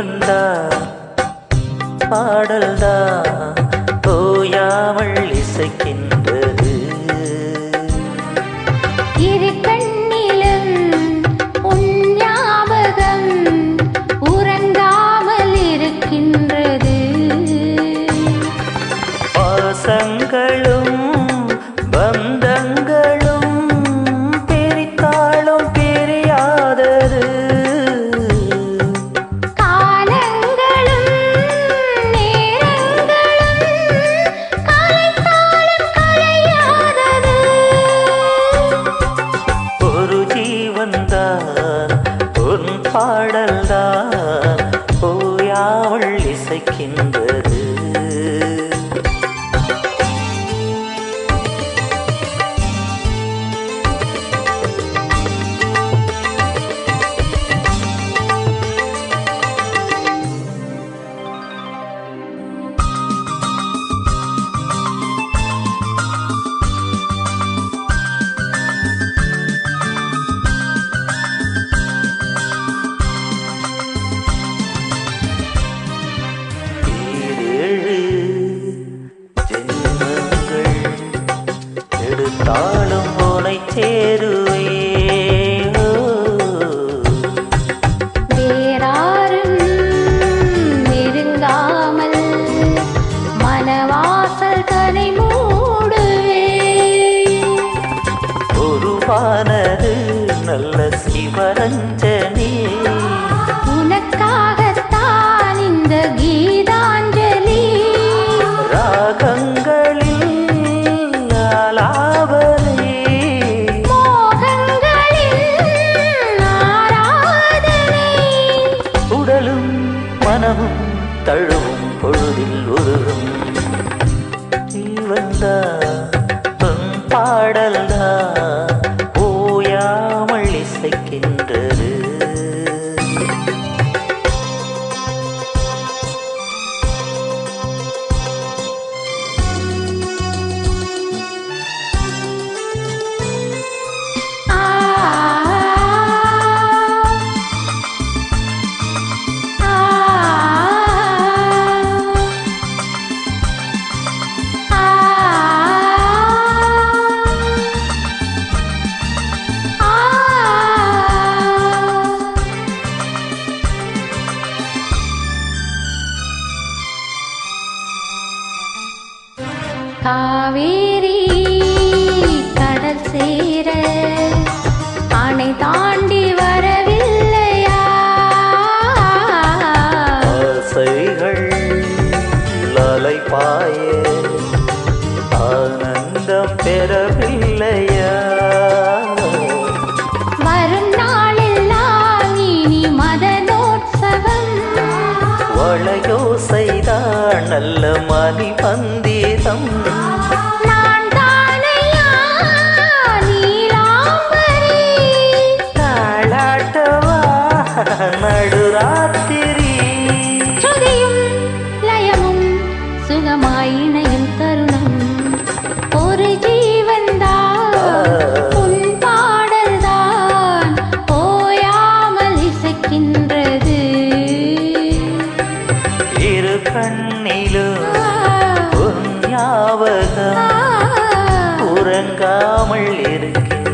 ஜீவன்தான் பாடல்தான் ஓயாமல் இசைக்கின்றது. இரு கண் ஓயாமல் எடுத்தாலும் உனை சேருவே வேறாரும் நெருங்காமல் மனவாசல் கதை மூடுவே உருவானது நல்ல சிவரஞ்சனி. உனக்காகத்தான் இந்த கீதாஞ்சலி மனமும் தழுவும் பொழுதில் உருகும். நீ உன் காவேரி கடல் சேர அணை தாண்டி வரவில்லையா? ஆசைகள் அலை பாய ஆனந்தம் பெறவில்லை. வளையோசைதான் நல்ல மணி பந்தீதம் இரு கண்ணிலும் உன் ஞாபகம் உறங்காமல் இருக்கின்றது